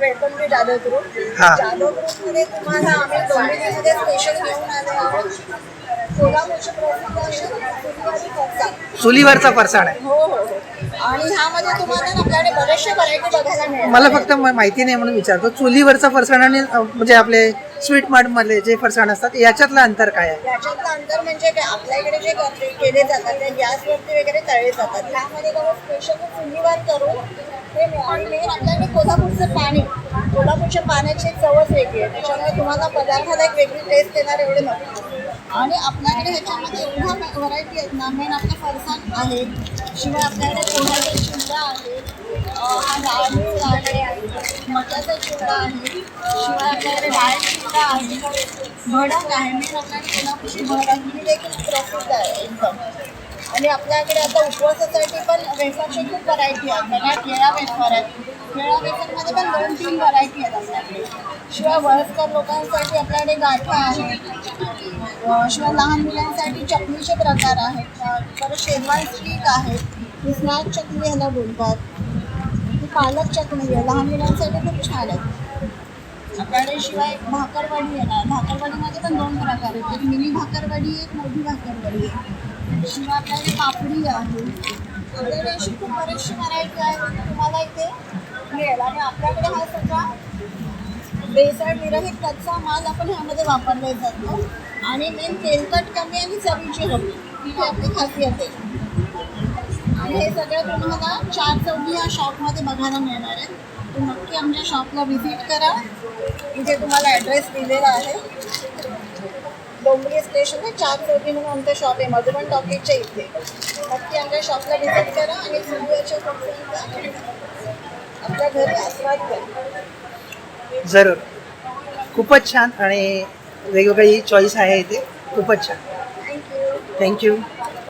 Welcome to Jadhav group हा. जाधव ग्रुपमध्ये तुम्हाला आम्ही डोंबिवलीमध्ये स्पेशल घेऊन आले आहोत. कोल्हापूरचे प्रसिद्ध असे फुलवारी फरसाण. चुलीवरचा फरसाण आहे. हो हो हो. आणि ह्यामध्ये तुम्हाला ना आपल्याकडे बरेचसे व्हरायटी बघायला मिळेल मला फक्त म- माहिती नाही म्हणून विचारतो चुलीवरचा फरसाण आणि अ, म्हणजे आपले स्वीट मार्ट मधले जे फरसाण असतात याच्यातलं अंतर काय आहे? याच्यातलं अंतर म्हणजे काय आपल्या इकडे जे करते- केले जातात ते गॅसवरती वगैरे तळले जातात. ह्यामध्ये बघा स्पेशल चुलीवर करून मे- आणि मेन आपल्याकडे कोल्हापूरचं पाणी कोल्हापूरच्या पाण्याची एक चवच वेगळी आहे. त्याच्यामुळे तुम्हाला पदार्थाला एक वेगळी टेस्ट देणार एवढे नको आणि आपल्याकडे ह्याच्यामध्ये एवढ्या व्हरायटी आहेत ना मेन आपल्या फरसाण आहे शिवाय आपल्याकडे पोह्याचा चिवडा आहे अं, हा आहे मटाचा चिवडा आहे शिवाय आपल्याकडे डाळ चिवडा आहे भडक आहे. मेन आपल्याकडे कोल्हापूरची भडक ही देखील आणि आपल्याकडे आता उपवासासाठी पण वेफरची खूप व्हरायटी आहेत त्याला केळा वेफर आहेत केळा वेफरमध्ये पण दोन तीन व्हरायटी आहेत आपल्याकडे. शिवाय वयस्कर लोकांसाठी आपल्याकडे गाठा आहेत शिवाय लहान मुलांसाठी चटणीचे प्रकार आहेत. परत शेजवान स्टिक आहे. स्नॅक चटणी ह्याला बोलतात. पालक चटणी आहे. लहान मुलांसाठी खूप छान आहे. आपल्याकडे शिवाय भाकरवडी ना. भाकरवडीमध्ये पण दोन प्रकार आहेत. एक मिनी भाकरवडी एक मोठी भाकरवडी. आहे शिवाय आपल्याकडे पापडी आहे आपल्याकडे अशी खूप बरीचशी व्हरायटी आहे. तुम्हाला इथे मिळेल. आणि आपल्याकडे हा सगळा बेसळ विरहित कच्चा माल आपण ह्यामध्ये वापरला जातो. आणि मेन तेलकट कमी आणि चवीची हवी. ही आपली खासियत आहे. आणि हे सगळं तुम्हाला चार चौघी या शॉपमध्ये बघायला मिळणार आहे तुम्ही नक्की आमच्या शॉपला व्हिजिट करा. इथे तुम्हाला ॲड्रेस दिलेला आहे. डोंबिवली स्टेशन आहे. चार म्हणून आमचं शॉप आहे. मधुबन टॉकीजच्या इथे. नक्की आमच्या शॉपला व्हिजिट करा आणि सूर्याच्या आपल्या घरी आस्वाद घ्या. जरूर खूपच छान आणि वेगवेगळी चॉईस आहे इथे. खूपच छान. Thank you thank you